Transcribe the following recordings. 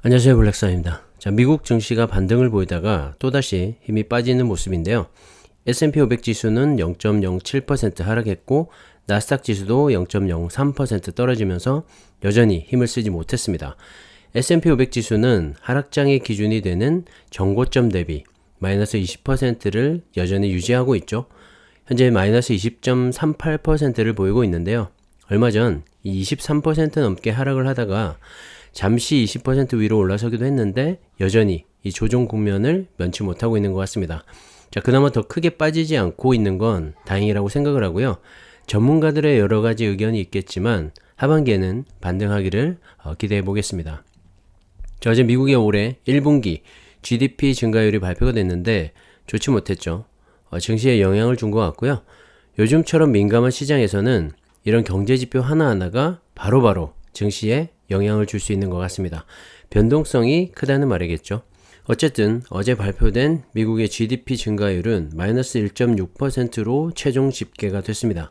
안녕하세요 블랙사입니다. 자, 미국 증시가 반등을 보이다가 또다시 힘이 빠지는 모습인데요. S&P 500 지수는 0.07% 하락했고 나스닥 지수도 0.03% 떨어지면서 여전히 힘을 쓰지 못했습니다. S&P 500 지수는 하락장의 기준이 되는 정고점 대비 마이너스 20%를 여전히 유지하고 있죠. 현재 마이너스 20.38%를 보이고 있는데요. 얼마 전이23% 넘게 하락을 하다가 잠시 20% 위로 올라서기도 했는데 여전히 이 조정 국면을 면치 못하고 있는 것 같습니다. 자, 그나마 더 크게 빠지지 않고 있는 건 다행이라고 생각을 하고요. 전문가들의 여러 가지 의견이 있겠지만 하반기에는 반등하기를 어, 기대해 보겠습니다. 자, 어제 미국의 올해 1분기 GDP 증가율이 발표가 됐는데 좋지 못했죠. 어, 증시에 영향을 준 것 같고요. 요즘처럼 민감한 시장에서는 이런 경제 지표 하나하나가 바로바로 증시에 영향을 줄 수 있는 것 같습니다. 변동성이 크다는 말이겠죠. 어쨌든 어제 발표된 미국의 GDP 증가율은 마이너스 1.6%로 최종 집계가 됐습니다.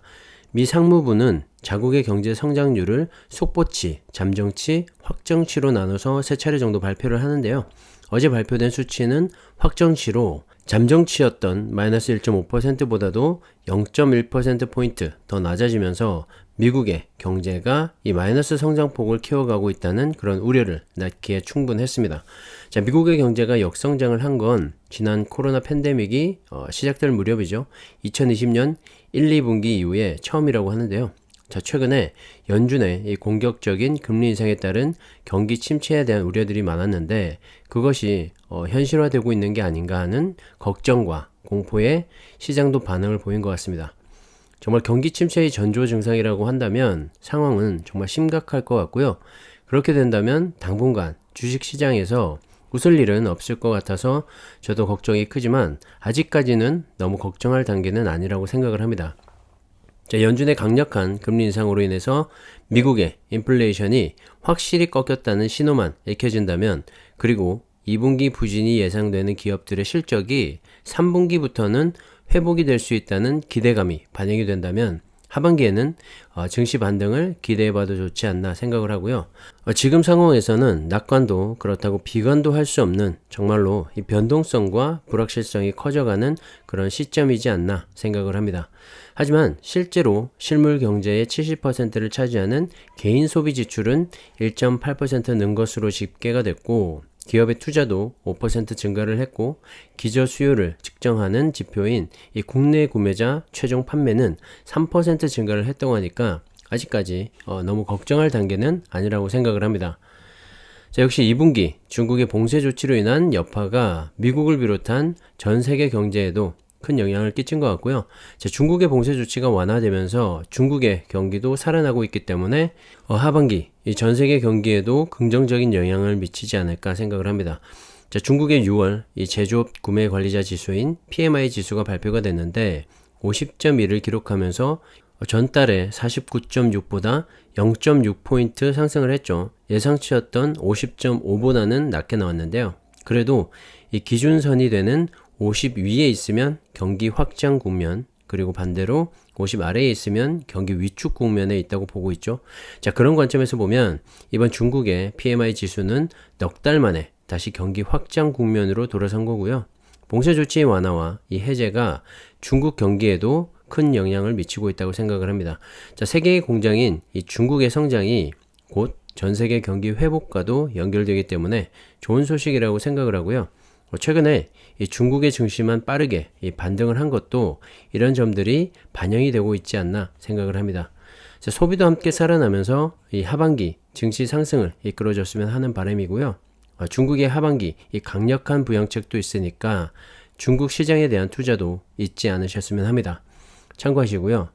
미 상무부는 자국의 경제 성장률을 속보치, 잠정치, 확정치로 나눠서 세 차례 정도 발표를 하는데요. 어제 발표된 수치는 확정치로 잠정치였던 마이너스 1.5%보다도 0.1%포인트 더 낮아지면서 미국의 경제가 이 마이너스 성장폭을 키워가고 있다는 그런 우려를 낳기에 충분했습니다. 자, 미국의 경제가 역성장을 한 건 지난 코로나 팬데믹이 어, 시작될 무렵이죠. 2020년 1, 2분기 이후에 처음이라고 하는데요. 자, 최근에 연준의 이 공격적인 금리 인상에 따른 경기 침체에 대한 우려들이 많았는데 그것이 어, 현실화되고 있는 게 아닌가 하는 걱정과 공포에 시장도 반응을 보인 것 같습니다. 정말 경기 침체의 전조 증상이라고 한다면 상황은 정말 심각할 것 같고요. 그렇게 된다면 당분간 주식 시장에서 웃을 일은 없을 것 같아서 저도 걱정이 크지만 아직까지는 너무 걱정할 단계는 아니라고 생각을 합니다. 자, 연준의 강력한 금리 인상으로 인해서 미국의 인플레이션이 확실히 꺾였다는 신호만 읽혀진다면 그리고 2분기 부진이 예상되는 기업들의 실적이 3분기부터는 회복이 될 수 있다는 기대감이 반영이 된다면 하반기에는 어, 증시 반등을 기대해봐도 좋지 않나 생각을 하고요. 어, 지금 상황에서는 낙관도 그렇다고 비관도 할 수 없는 정말로 이 변동성과 불확실성이 커져가는 그런 시점이지 않나 생각을 합니다. 하지만 실제로 실물 경제의 70%를 차지하는 개인 소비 지출은 1.8%는 것으로 집계가 됐고 기업의 투자도 5% 증가를 했고 기저 수요를 측정하는 지표인 이 국내 구매자 최종 판매는 3% 증가를 했다고 하니까 아직까지 어, 너무 걱정할 단계는 아니라고 생각을 합니다. 자, 역시 2분기 중국의 봉쇄 조치로 인한 여파가 미국을 비롯한 전 세계 경제에도 큰 영향을 끼친 것 같고요. 자, 중국의 봉쇄 조치가 완화되면서 중국의 경기도 살아나고 있기 때문에 어, 하반기 이전 세계 경기에도 긍정적인 영향을 미치지 않을까 생각을 합니다. 자, 중국의 6월 이 제조업 구매 관리자 지수인 PMI 지수가 발표가 됐는데 50.1을 기록하면서 전달에 49.6보다 0.6포인트 상승을 했죠. 예상치였던 50.5보다는 낮게 나왔는데요. 그래도 이 기준선이 되는 50 위에 있으면 경기 확장 국면, 그리고 반대로 50 아래에 있으면 경기 위축 국면에 있다고 보고 있죠. 자, 그런 관점에서 보면 이번 중국의 PMI 지수는 넉 달 만에 다시 경기 확장 국면으로 돌아선 거고요. 봉쇄 조치의 완화와 이 해제가 중국 경기에도 큰 영향을 미치고 있다고 생각을 합니다. 자, 세계의 공장인 이 중국의 성장이 곧 전 세계 경기 회복과도 연결되기 때문에 좋은 소식이라고 생각을 하고요. 뭐 최근에 이 중국의 증시만 빠르게 이 반등을 한 것도 이런 점들이 반영이 되고 있지 않나 생각을 합니다. 소비도 함께 살아나면서 이 하반기 증시 상승을 이끌어줬으면 하는 바람이고요. 어, 중국의 하반기 이 강력한 부양책도 있으니까 중국 시장에 대한 투자도 잊지 않으셨으면 합니다. 참고하시고요.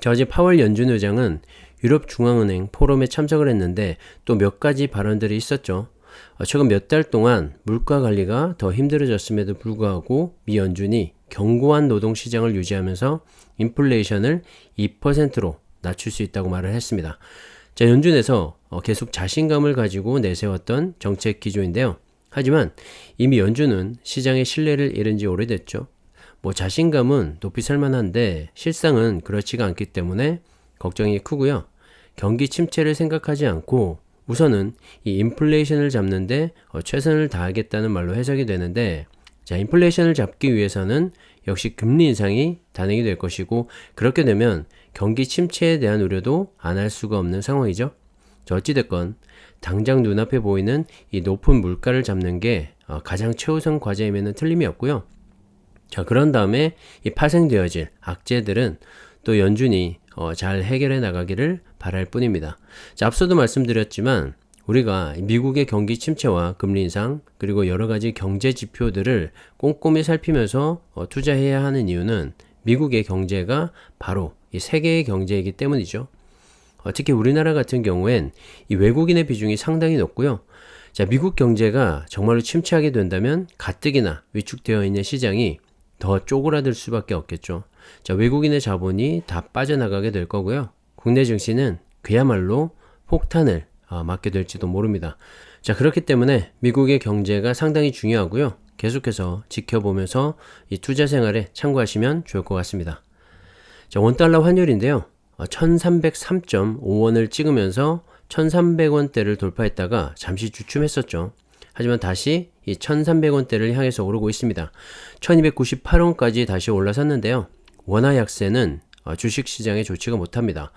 자, 어제 파월 연준 의장은 유럽 중앙은행 포럼에 참석을 했는데 또 몇 가지 발언들이 있었죠. 어, 최근 몇 달 동안 물가 관리가 더 힘들어졌음에도 불구하고 미 연준이 견고한 노동 시장을 유지하면서 인플레이션을 2%로 낮출 수 있다고 말을 했습니다. 자, 연준에서 어, 계속 자신감을 가지고 내세웠던 정책 기조인데요. 하지만 이미 연준은 시장의 신뢰를 잃은 지 오래됐죠. 뭐 자신감은 높이 살만한데 실상은 그렇지가 않기 때문에 걱정이 크고요. 경기 침체를 생각하지 않고 우선은 이 인플레이션을 잡는데 어, 최선을 다하겠다는 말로 해석이 되는데 자, 인플레이션을 잡기 위해서는 역시 금리 인상이 단행이 될 것이고 그렇게 되면 경기 침체에 대한 우려도 안 할 수가 없는 상황이죠. 자, 어찌됐건 당장 눈앞에 보이는 이 높은 물가를 잡는 게 어, 가장 최우선 과제임에는 틀림이 없고요. 자, 그런 다음에 이 파생되어질 악재들은 또 연준이 어, 잘 해결해 나가기를 바랄 뿐입니다. 자, 앞서도 말씀드렸지만 우리가 미국의 경기 침체와 금리 인상 그리고 여러 가지 경제 지표들을 꼼꼼히 살피면서 어, 투자해야 하는 이유는 미국의 경제가 바로 이 세계의 경제이기 때문이죠. 어, 특히 우리나라 같은 경우엔 이 외국인의 비중이 상당히 높고요. 자, 미국 경제가 정말로 침체하게 된다면 가뜩이나 위축되어 있는 시장이 더 쪼그라들 수밖에 없겠죠. 자, 외국인의 자본이 다 빠져나가게 될 거고요. 국내 증시는 그야말로 폭탄을 아, 맞게 될지도 모릅니다. 자, 그렇기 때문에 미국의 경제가 상당히 중요하고요. 계속해서 지켜보면서 이 투자 생활에 참고하시면 좋을 것 같습니다. 자, 원달러 환율인데요. 1303.5원을 찍으면서 1300원대를 돌파했다가 잠시 주춤했었죠. 하지만 다시 이 1300원대를 향해서 오르고 있습니다. 1298원까지 다시 올라섰는데요. 원화 약세는 어, 주식 시장에 좋지가 못합니다.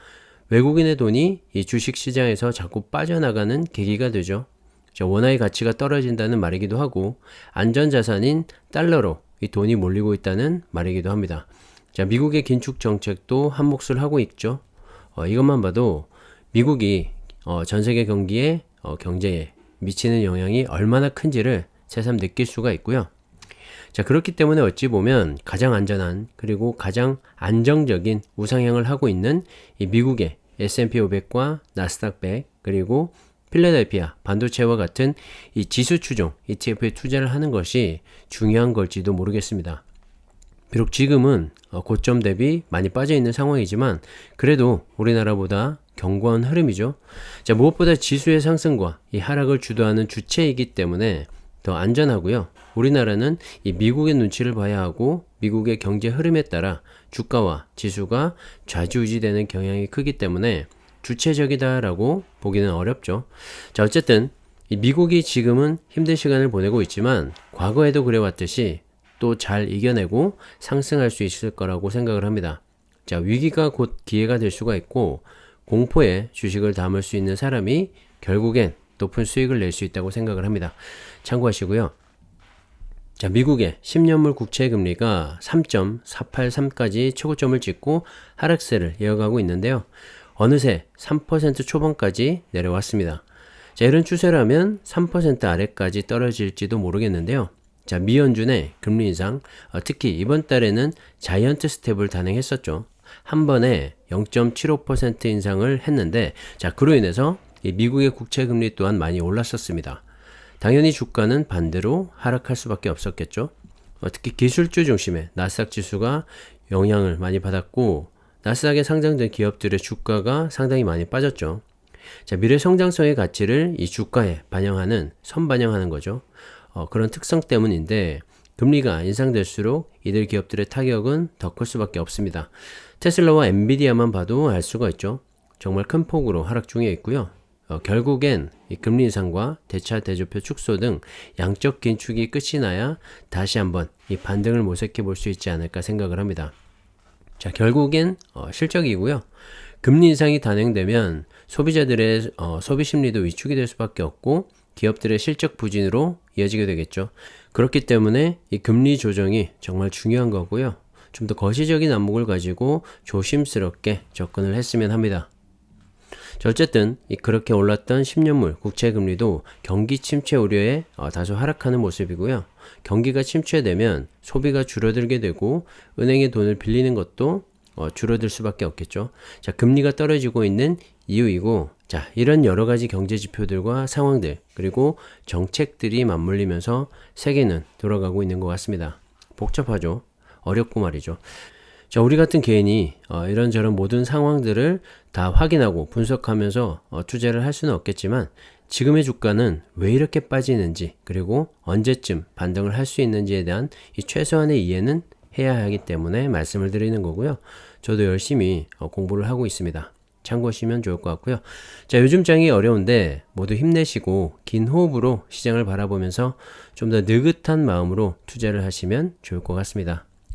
외국인의 돈이 이 주식 시장에서 자꾸 빠져나가는 계기가 되죠. 자, 원화의 가치가 떨어진다는 말이기도 하고 안전자산인 달러로 이 돈이 몰리고 있다는 말이기도 합니다. 자, 미국의 긴축 정책도 한 몫을 하고 있죠. 어, 이것만 봐도 미국이 어, 전 세계 경기에 어, 경제에 미치는 영향이 얼마나 큰지를 새삼 느낄 수가 있고요. 자, 그렇기 때문에 어찌 보면 가장 안전한 그리고 가장 안정적인 우상향을 하고 있는 이 미국의 S&P 500과 나스닥 100 그리고 필라델피아 반도체와 같은 이 지수 추종 ETF에 투자를 하는 것이 중요한 걸지도 모르겠습니다. 비록 지금은 어, 고점 대비 많이 빠져 있는 상황이지만 그래도 우리나라보다 견고한 흐름이죠. 자, 무엇보다 지수의 상승과 이 하락을 주도하는 주체이기 때문에 더 안전하고요. 우리나라는 이 미국의 눈치를 봐야 하고 미국의 경제 흐름에 따라 주가와 지수가 좌지우지되는 경향이 크기 때문에 주체적이다라고 보기는 어렵죠. 자, 어쨌든 이 미국이 지금은 힘든 시간을 보내고 있지만 과거에도 그래왔듯이 또 잘 이겨내고 상승할 수 있을 거라고 생각을 합니다. 자, 위기가 곧 기회가 될 수가 있고 공포에 주식을 담을 수 있는 사람이 결국엔 높은 수익을 낼 수 있다고 생각을 합니다. 참고하시고요. 자, 미국의 10년물 국채 금리가 3.483까지 최고점을 찍고 하락세를 이어가고 있는데요. 어느새 3% 초반까지 내려왔습니다. 자, 이런 추세라면 3% 아래까지 떨어질지도 모르겠는데요. 자, 미 연준의 금리 인상, 어, 특히 이번 달에는 자이언트 스텝을 단행했었죠. 한 번에 0.75% 인상을 했는데, 자, 그로 인해서 미국의 국채 금리 또한 많이 올랐었습니다. 당연히 주가는 반대로 하락할 수밖에 없었겠죠. 어, 특히 기술주 중심의 나스닥 지수가 영향을 많이 받았고, 나스닥에 상장된 기업들의 주가가 상당히 많이 빠졌죠. 자, 미래 성장성의 가치를 이 주가에 반영하는, 선반영하는 거죠. 어, 그런 특성 때문인데, 금리가 인상될수록 이들 기업들의 타격은 더 클 수밖에 없습니다. 테슬라와 엔비디아만 봐도 알 수가 있죠. 정말 큰 폭으로 하락 중에 있고요. 어, 결국엔 이 금리 인상과 대차 대조표 축소 등 양적 긴축이 끝이 나야 다시 한번 이 반등을 모색해 볼 수 있지 않을까 생각을 합니다. 자, 결국엔 어, 실적이고요. 금리 인상이 단행되면 소비자들의 어, 소비 심리도 위축이 될 수밖에 없고 기업들의 실적 부진으로 이어지게 되겠죠. 그렇기 때문에 이 금리 조정이 정말 중요한 거고요. 좀 더 거시적인 안목을 가지고 조심스럽게 접근을 했으면 합니다. 자, 어쨌든 그렇게 올랐던 10년물 국채 금리도 경기 침체 우려에 어, 다소 하락하는 모습이고요. 경기가 침체되면 소비가 줄어들게 되고 은행의 돈을 빌리는 것도 어, 줄어들 수밖에 없겠죠. 자, 금리가 떨어지고 있는 이유이고, 자, 이런 여러 가지 경제 지표들과 상황들, 그리고 정책들이 맞물리면서 세계는 돌아가고 있는 것 같습니다. 복잡하죠. 어렵고 말이죠. 자, 우리 같은 개인이 어, 이런저런 모든 상황들을 다 확인하고 분석하면서 어, 투자를 할 수는 없겠지만 지금의 주가는 왜 이렇게 빠지는지 그리고 언제쯤 반등을 할 수 있는지에 대한 이 최소한의 이해는 해야 하기 때문에 말씀을 드리는 거고요. 저도 열심히 어, 공부를 하고 있습니다. 참고하시면 좋을 것 같고요. 자, 요즘 장이 어려운데 모두 힘내시고 긴 호흡으로 시장을 바라보면서 좀 더 느긋한 마음으로 투자를 하시면 좋을 것 같습니다.